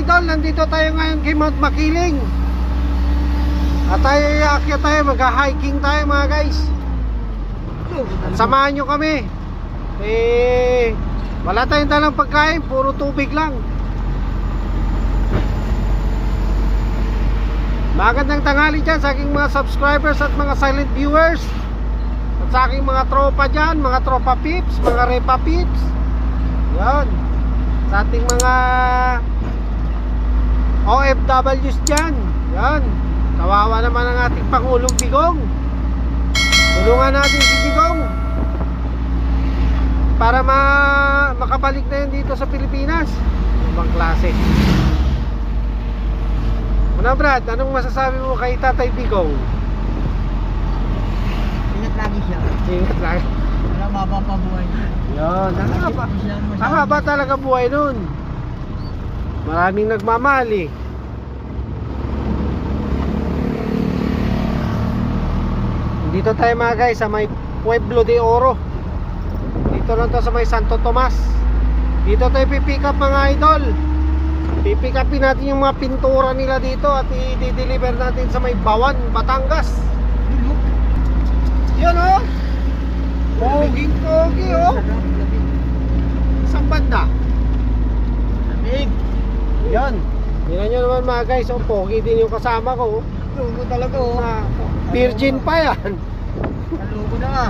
idol, nandito tayo ngayon kay Mount Makiling. At tayo aakyat tayo, mag-hiking tayo mga guys. Samahan nyo kami. Eh, wala tayong dalang pagkain, puro tubig lang. Magandang tanghali dyan sa aking mga subscribers at mga silent viewers. At sa aking mga tropa dyan, mga tropa pips, mga repa pips. Yan. Sa ating mga OFWs dyan. Yan. Kawawa naman ang ating Pangulong Digong. Tulungan natin si Digong. Para ma makabalik na yun dito sa Pilipinas. Ibang klase. Ano Brad, anong masasabi mo kay Tatay Digong? Ingat lagi siya. Ingat lang. Wala mapapabuhay niya. Yun, ang haba. Ang haba talaga buhay nun. Maraming nagmamahal eh. Dito tayo mga guys sa may Pueblo de Oro. Dito lang to sa may Santo Tomas. Dito tayo pipick up mga idol. Pipick upin natin yung mga pintura nila dito at i-deliver natin sa may Bawan, Batangas. Yun oh. Poging pogi oh. Isang banda. Yan. Tingnan nyo naman mga guys, oh, pogi din yung kasama ko. oh. Lugo talaga oh. Na, virgin pa yan. Nalugo na nga.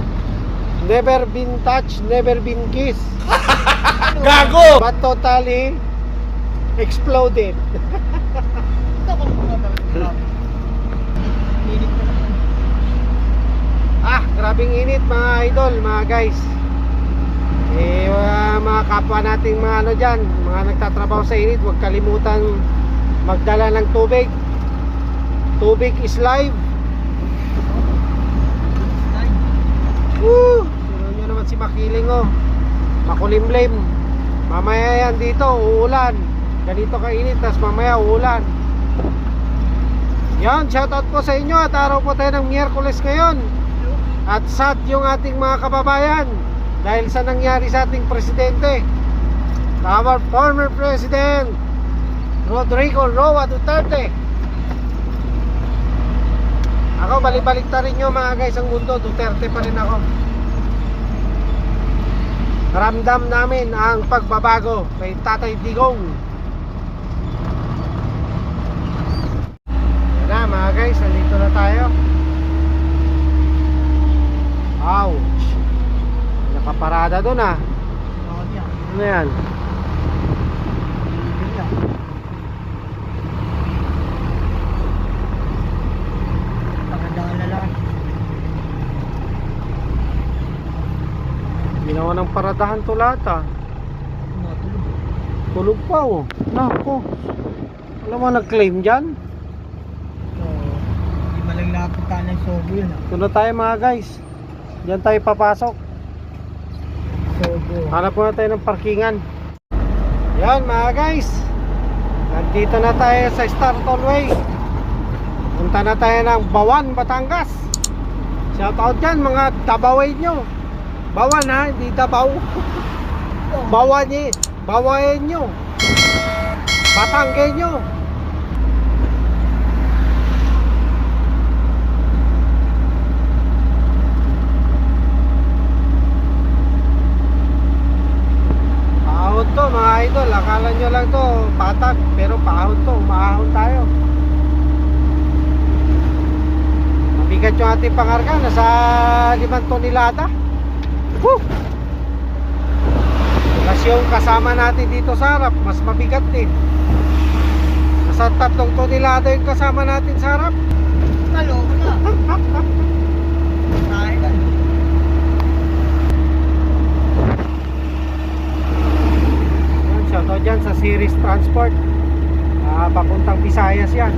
Never been touched, never been kissed. Gago! But totally exploded. Ah, grabing init mga idol, mga guys. Eh, uh, mga kapwa nating mga ano dyan, mga nagtatrabaho sa init, huwag kalimutan magdala ng tubig. Tubig is life. Woo! Sino nyo naman si Makiling oh. Makulimlim. Mamaya yan dito, uulan. Ganito kainit, tas mamaya uulan. Yan, shoutout po sa inyo at araw po tayo ng Miyerkules ngayon. At sad yung ating mga kababayan dahil sa nangyari sa ating presidente. Our former president, Rodrigo Roa Duterte. Ako, balik-balik ta rin nyo mga guys ang mundo. Duterte pa rin ako. Ramdam namin ang pagbabago kay Tatay Digong. Yan na mga guys, nandito na tayo. Ouch! Nakaparada doon ah. Ano yan? Ginawa ng paradahan to lahat ah. Tulog pa oh. Nako. Alam mo nag-claim dyan? So, di ba lang lapit ka ng sobo yun ah. Tulo tayo mga guys. Diyan tayo papasok. Hanap muna tayo ng parkingan. Yan mga guys. Nandito na tayo sa Star Tollway. Punta na tayo ng Bawan, Batangas. Shout out dyan mga Dabaway nyo. Bawan ha, hindi Dabaw. Bawan nyo. Bawayin nyo. Batangge nyo. Paahon to mga idol. Akala nyo lang to patag. Pero paahon to. Maahon tayo. Mabigat yung ating pangarga. Nasa 5 tonelada. Woo! Plus yung kasama natin dito sa harap. Mas mabigat din. Nasa 3 tonelada yung kasama natin sa harap. Nalugo na. Tayo ka. Yan, shoutout dyan sa Series Transport. Ah, papuntang Visayas yan.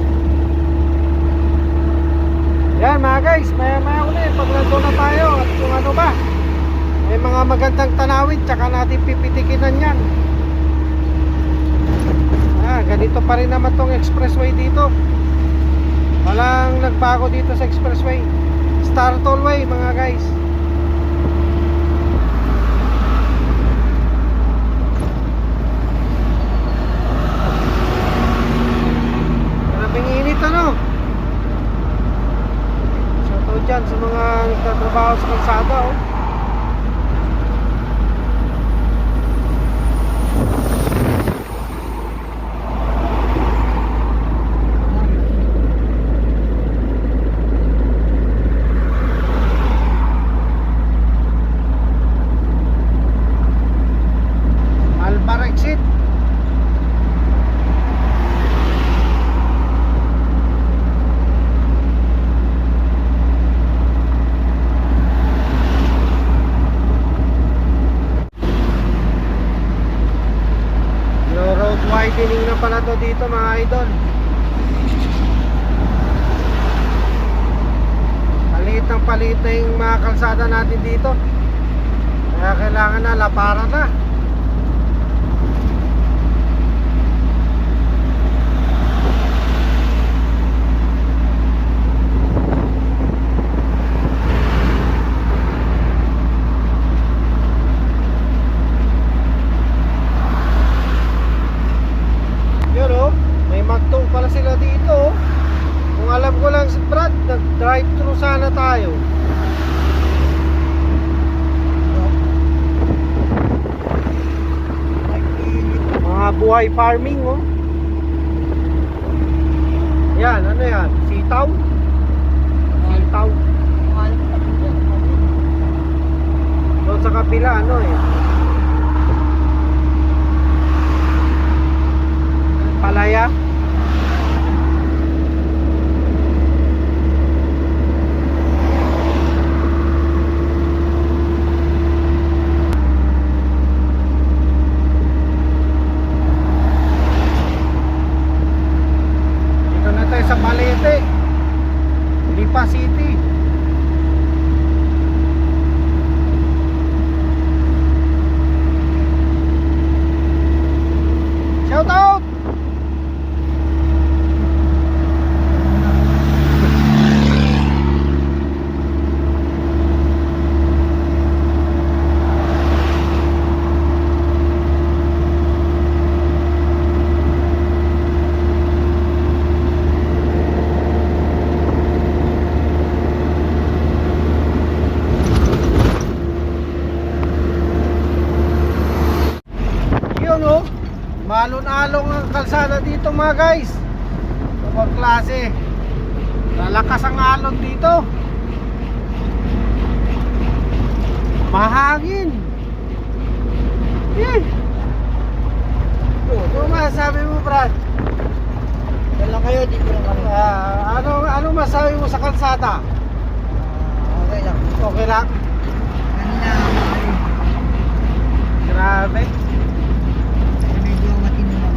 Yan mga guys, maya maya ulit pag nandun na tayo at kung ano ba. May mga magandang tanawin tsaka natin pipitikinan yan. Ah, ganito pa rin naman tong expressway dito. Walang nagbago dito sa expressway. Star Tollway mga guys. dyan sa mga nagtatrabaho sa kalsada oh. Albar exit. No road widening na pala to mga idol. Palit ng palit na yung mga kalsada natin dito. Kaya kailangan na laparan na. Yun oh, may magtong pala sila dito oh. Kung alam ko lang si Brad, nag-drive thru sana tayo. Mga buhay farming oh. Yan, ano yan? Sitaw? Sitaw. Doon sa kapila, ano eh? Palaya? Dito na tayo sa Palete. Lipa City. Shout out! Yun oh. Malon-along ang kalsada dito mga guys. Ibang klase. Lalakas ang alon dito. Mahangin. Eh. Ano masabi mo, Brad? Lang kayo, dito lang kami. Ah, ano ano masabi mo sa kalsada? Ah, okay lang. Okay lang? Grabe. medyo matino lang.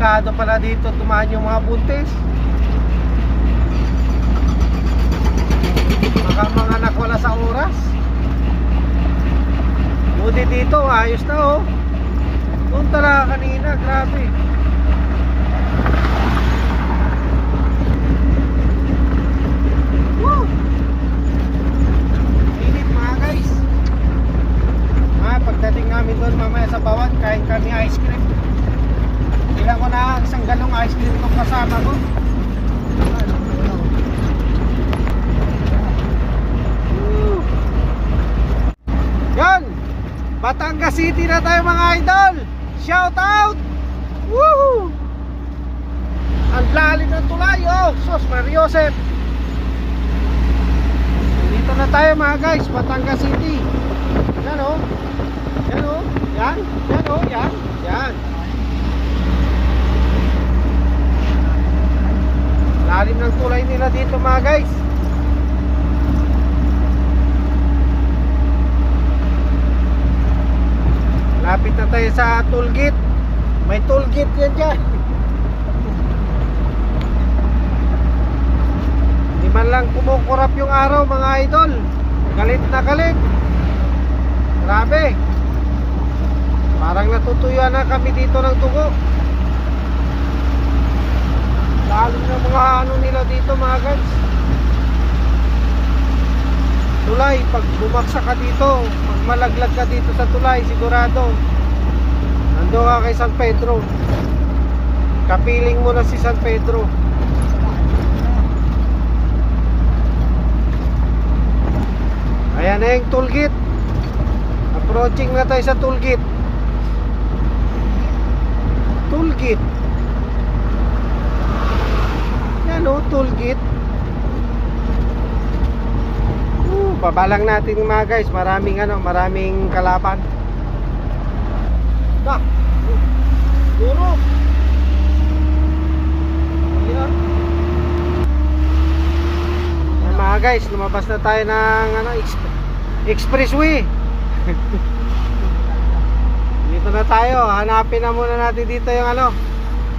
Delikado pala dito tumaan yung mga buntis. Baka mga anak wala sa oras. Buti dito, ayos na oh. Doon talaga kanina, grabe. Woo! Init mga guys. Ah, pagdating namin doon mamaya sa Bawan, kain kami ice cream. Ilan ko na isang galong ice cream ko kasama ko. Yan! Batangas City na tayo mga idol! Shout out! Woo! Ang lalim ng tulay, oh! Sos, Mariosep! Dito na tayo mga guys, Batangas City. Yan oh. Yan oh. Yan. Yan oh. Yan. Yan. Lalim ng tulay nila dito mga guys. Lapit na tayo sa tollgate. May tollgate yan dyan. Di man lang kumukurap yung araw mga idol. Galit na galit. Grabe. Parang natutuyuan na kami dito ng dugo. Lalo na mga ano nila dito mga guys. Tulay, pag bumaksak ka dito, pag malaglag ka dito sa tulay, sigurado. Nando ka kay San Pedro. Kapiling mo na si San Pedro. Ayan na yung toolgate. Approaching na tayo sa toolgate. Toolgate. Yan o, toolgate. Uh, babalang natin mga guys. Maraming ano, maraming kalaban. Dah. Duro. Ayan. Ayan, mga guys, lumabas na tayo ng ano, exp- expressway. dito na tayo. Hanapin na muna natin dito yung ano,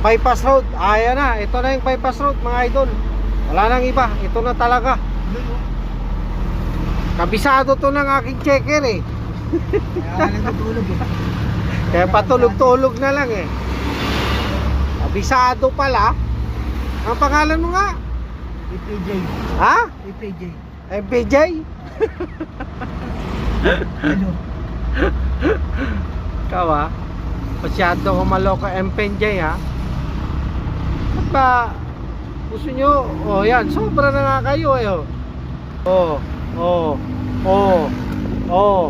bypass road. Ayan na, ito na yung bypass road mga idol. Wala nang iba, ito na talaga. Kabisado to ng aking checker eh. Kaya eh. Kaya patulog-tulog na lang eh. Kabisado pala. Ang pangalan mo nga? EPJ. Ha? EPJ. MPJ? Ano? Ikaw ha? Masyado ko maloko MPJ ha? Ba? Gusto nyo? Oh yan, sobra na nga kayo eh oh. Oh, oh, oh, oh.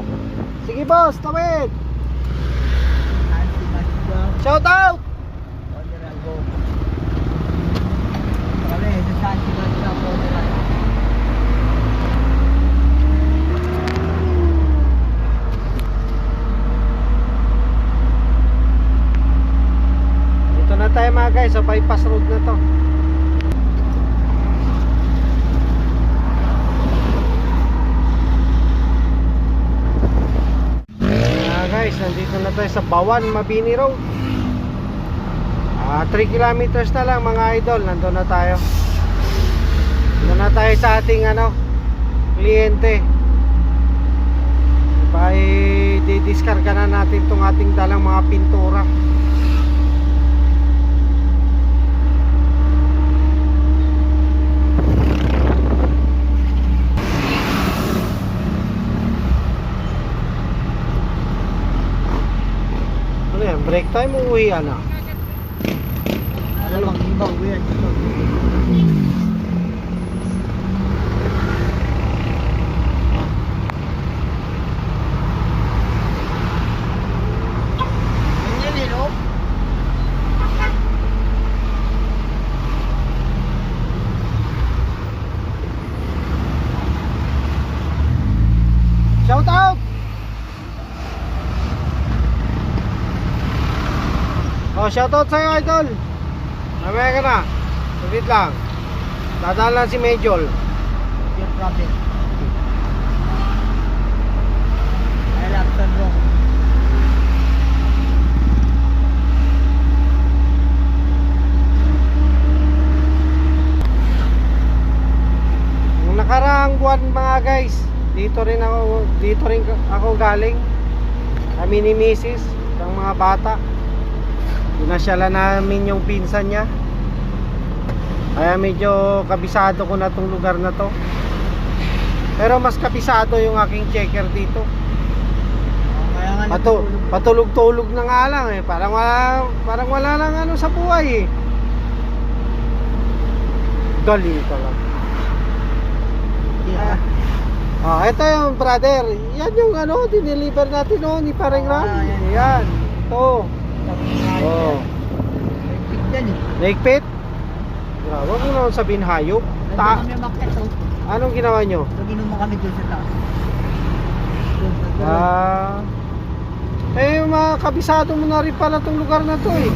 Sige boss, tawid! Shout out! Honorable. Kami, sa San Sebastian, Honorable. Dito na tayo mga guys, sa bypass road na to. Mga guys, nandito na tayo sa Bawan, Mabini Road. Ah, 3 kilometers na lang mga idol, nandun na tayo. Nandun na tayo sa ating ano, kliyente. Pa i-discarga na natin tong ating dalang mga pintura. Ano yan? Break time o uwi na? Ano bang ibang weird? Ganyan eh, no? Shout out! Oh, shout out sa'yo, idol. Mamaya ka na. Saglit lang. Dadaan lang si Majol. Your problem. I love Sandro. Nung nakaraang buwan mga guys, dito rin ako, dito rin ako galing. Kami ni Mrs. ng mga bata. Pinasyalan namin yung pinsan niya. Kaya medyo kabisado ko na tong lugar na to. Pero mas kabisado yung aking checker dito. Patu patulog-tulog na nga lang eh. Parang wala, parang wala lang ano sa buhay eh. Galing talaga. Yeah. Ah, ito yung brother. Yan yung ano, dineliver natin noon ni Pareng Ram. Ah, yan. Yan. Ito. Oh. Oh. Yan. Naigpit? Grabe, huwag mo naman sabihin hayop. Nandun Ta kami umakyat oh. anong ginawa nyo? So ginumo kami doon sa taas. Ah. Eh, mga kabisado mo na rin pala tong lugar na to eh.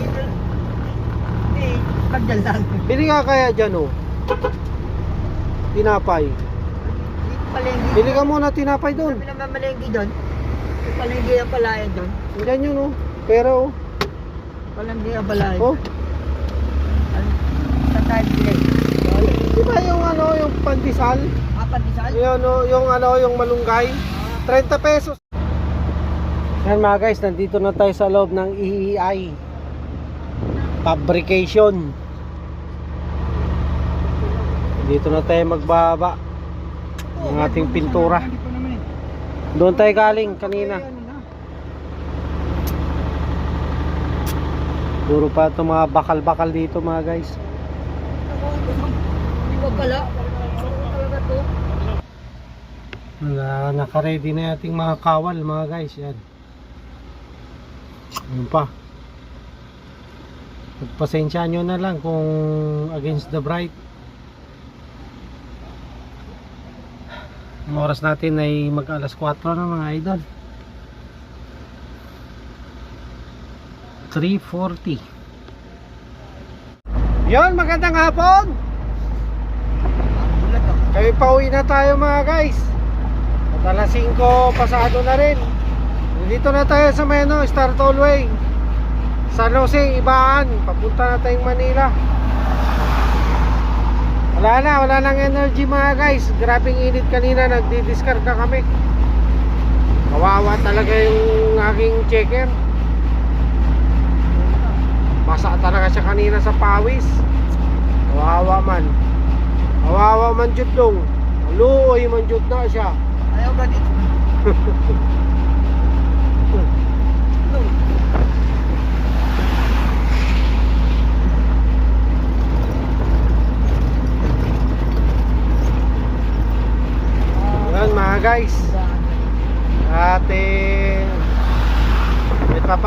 Eh, kandyan lang. Bili ka kaya dyan oh. Tinapay. Dito palengke. Bili ka muna tinapay doon. Kami naman malengke doon. Palengke ang palayan doon. Diyan yun oh. Pero Palengke ang palayan. oh. Tayo bilay. Di ba yung ano, yung pandesal? Apat isal? Yung ano, yung ano, yung malunggay? 30 pesos. Yan mga guys, nandito na tayo sa loob ng EEI. Fabrication. Dito na tayo magbaba ng ating pintura. Doon tayo galing kanina. Puro pa ito mga bakal-bakal dito mga guys. Pala? Talaga to. Na, naka-ready na ating mga kawal mga guys. Yan. Yun pa. Pagpasensya nyo na lang kung against the bright. Ang oras natin ay mag alas 4 na mga idol. 3.40 Yon, magandang hapon! Kaya pauwi na tayo mga guys. At alas 5 pasado na rin. Dito na tayo sa Meno, Star Tollway. San Jose, Ibaan. Papunta na tayong Manila. Wala na, wala nang energy mga guys. Grabing init kanina, nagdi-discarga kami. Kawawa talaga yung aking checker. Basa talaga siya kanina sa pawis. Kawawa man. Kawawa man jud dong. Luoy man jud na siya. Ayaw ba dito? Yan mga guys. At eh, kahit pa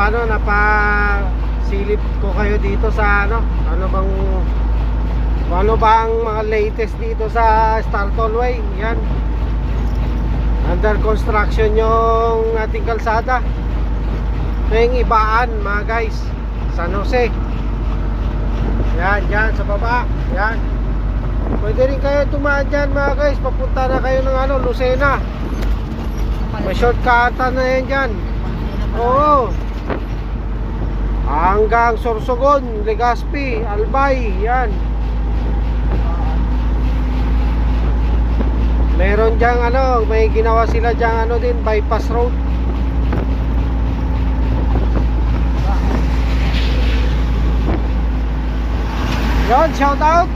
napasilip ko kayo dito sa ano, ano bang ano bang mga latest dito sa Star Tollway. Yan. Under construction yung ating kalsada. Yung ibaan mga guys. San Jose. Yan, yan sa baba. Yan. Pwede rin kayo tumaan dyan mga guys. Papunta na kayo ng ano, Lucena. May shortcut na yan dyan. Oo. Hanggang Sorsogon, Legazpi, Albay, yan. Meron diyang ano, may ginawa sila diyang ano din, bypass road. Yan, shout out.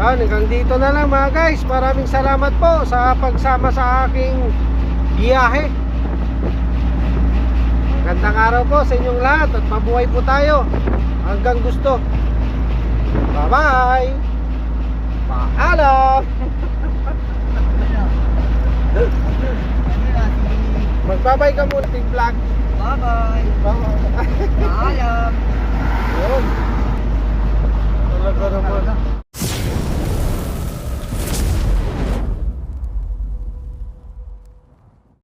Yan, hanggang dito na lang mga guys. Maraming salamat po sa pagsama sa aking biyahe. Gandang araw po sa inyong lahat at mabuhay po tayo hanggang gusto. Bye-bye! Paalam! Magbabay ka muna team vlog. Bye-bye. Bye. Paalam. Yun. Talaga naman.